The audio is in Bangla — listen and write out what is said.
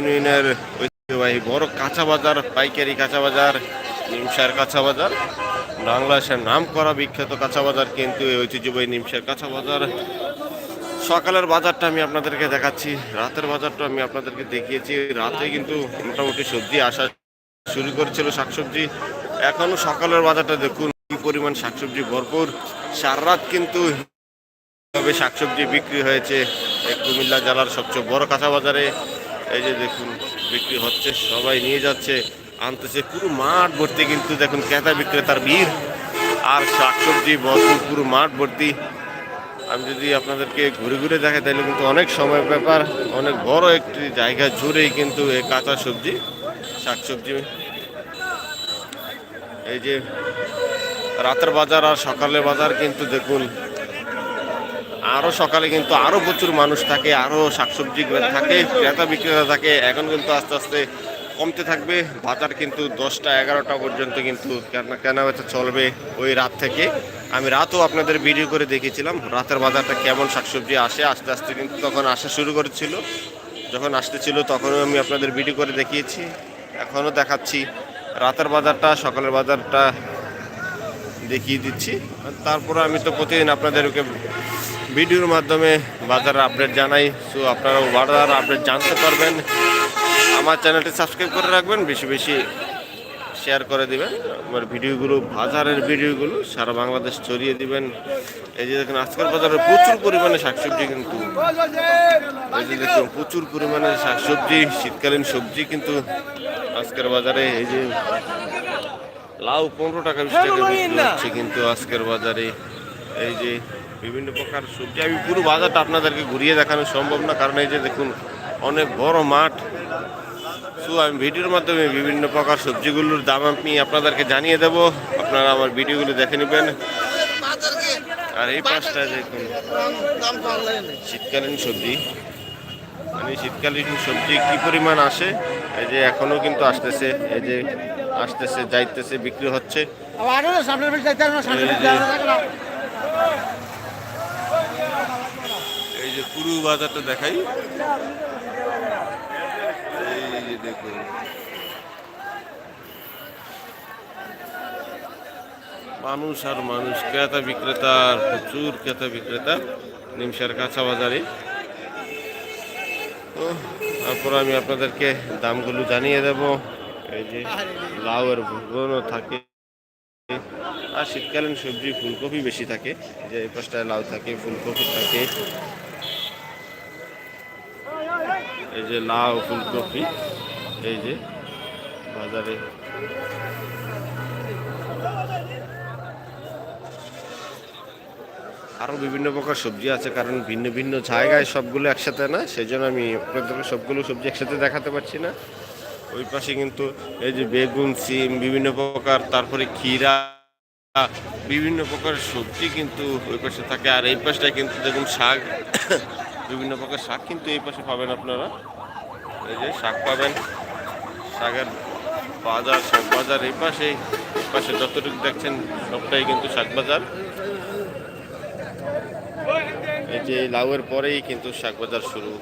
ইউনিয়নের ঐতিহ্যবাহী বড় কাঁচা বাজার, পাইকারি কাঁচা বাজার, নিমসার কাঁচা বাজার। বাংলাদেশের নাম করা বিখ্যাত কাঁচা বাজার কিন্তু এই ঐতিহ্যবাহী নিমসার কাঁচা বাজার। সকালের বাজারটা আমি আপনাদেরকে দেখাচ্ছি, রাতের বাজারটা আমি আপনাদেরকে দেখিয়েছি। রাতে কিন্তু মোটামুটি সবজি আসা শুরু করেছিল শাকসবজি। এখনও সকালের বাজারটা দেখুন, কি পরিমাণ শাকসবজি ভরপুর। সারা রাত কিন্তু শাকসবজি বিক্রি হয়েছে কুমিল্লা জেলার সবচেয়ে বড় কাঁচা বাজারে। এই যে দেখুন, বিক্রি হচ্ছে, সবাই নিয়ে যাচ্ছে, আনতেছে। পুরো মাঠ ভর্তি কিন্তু দেখুন, ক্রেতা বিক্রেতার ভিড়। আর শাকসবজি ভরপুর পুরো মাঠ ভর্তি। আমি যদি আপনাদেরকে ঘুরে ঘুরে দেখাই, তাহলে কিন্তু অনেক সময় ব্যাপার, অনেক বড় একটি জায়গা জুড়েই কিন্তু এই কাঁচা সবজি, শাকসবজি। এই যে রাতের বাজার আর সকালের বাজার কিন্তু দেখুন আরও সকালে কিন্তু আরও প্রচুর মানুষ থাকে, আরও শাকসবজি থাকে, ক্রেতা বিক্রেতা থাকে। এখন কিন্তু আস্তে আস্তে কমতে থাকবে। বাজার কিন্তু দশটা এগারোটা পর্যন্ত কিন্তু কেনা কেনা বেচা চলবে ওই রাত থেকে। আমি রাতও আপনাদের ভিডিও করে দেখিয়েছিলাম, রাতের বাজারটা কেমন শাকসবজি আসে, আস্তে আস্তে কিন্তু তখন আসা শুরু করেছিল। যখন আসতেছিল তখনও আমি আপনাদের ভিডিও করে দেখিয়েছি। এখনও দেখাচ্ছি, রাতের বাজারটা, সকালের বাজারটা দেখিয়ে দিচ্ছি। তারপরে আমি তো প্রতিদিন আপনাদেরকে ভিডিওর মাধ্যমে বাজারের আপডেট জানাই। সো আপনারাও বাজার আপডেট জানতে পারবেন। আমার চ্যানেলটি সাবস্ক্রাইব করে রাখবেন, বেশি বেশি শেয়ার করে দিবেন। আমার ভিডিওগুলো, বাজারের ভিডিওগুলো সারা বাংলাদেশ ছড়িয়ে দিবেন। এই যে দেখুন, আজকের বাজারে প্রচুর পরিমাণে শাকসবজি কিন্তু। এই যে দেখুন, প্রচুর পরিমাণে শাকসবজি, শীতকালীন সবজি কিন্তু আজকের বাজারে। এই যে লাউ পনেরো টাকা বিশ টাকা কিন্তু আজকের বাজারে। এই যে বিভিন্ন প্রকার সবজি। আমি পুরো বাজারটা আপনাদেরকে ঘুরিয়ে দেখানো সম্ভব না কারণ এই যে দেখুন অনেক বড় মাঠ। সো আমি ভিডিওর মাধ্যমে বিভিন্ন প্রকার সবজিগুলোর দাম আমি আপনাদেরকে জানিয়ে দেব। আপনারা আমার ভিডিওগুলো দেখে নেবেন। আর এই পাশটা দেখুন শীতকালীন সবজি। মানে শীতকালীন সবজি কি পরিমাণ আসে? এই যে এখনও কিন্তু আসতেছে এই যে আসতেছে যাইতেছে বিক্রি হচ্ছে আরও সামনের বেশ যাইতে হবে সামনের বেশ যাওয়া যাবে না। এই যে পুরু বাজারটা দেখাই। দেখুন। মানুষ আর মানুষ, ক্রেতা বিক্রেতা আর প্রচুর ক্রেতা বিক্রেতা নিমসার কাঁচা বাজারে। তারপর আমি আপনাদেরকে দামগুলো জানিয়ে দেব। এই যে লাউ লাউয়ের ভুগনও থাকে। আর শীতকালীন সবজি ফুলকপি বেশি থাকে। যে এই পাশটায় লাউ থাকে, ফুলকপি থাকে। এই যে লাউ ফুলকপি, এই যে বাজারে। আরও বিভিন্ন প্রকার সবজি আছে, কারণ ভিন্ন ভিন্ন জায়গায় সবগুলো একসাথে না সেই জন্য আমি আপনাদেরকে সবগুলো সবজি একসাথে দেখাতে পারছি না। ওই পাশে কিন্তু এই যে বেগুন, সিম, বিভিন্ন প্রকার, তারপরে ক্ষীরা, বিভিন্ন প্রকার সবজি কিন্তু ওই পাশে থাকে। আর এই পাশটায় কিন্তু দেখুন শাক বিভিন্ন প্রকার শাক, কিন্তু এই পাশে পাবেন আপনারা। এই যে শাক পাবেন, শাকের বাজার, শাক বাজার, এই পাশে এই পাশে যতটুকু দেখছেন, সবটাই কিন্তু শাক বাজার। এই যে লাউয়ের পরেই কিন্তু শাক বাজার শুরু।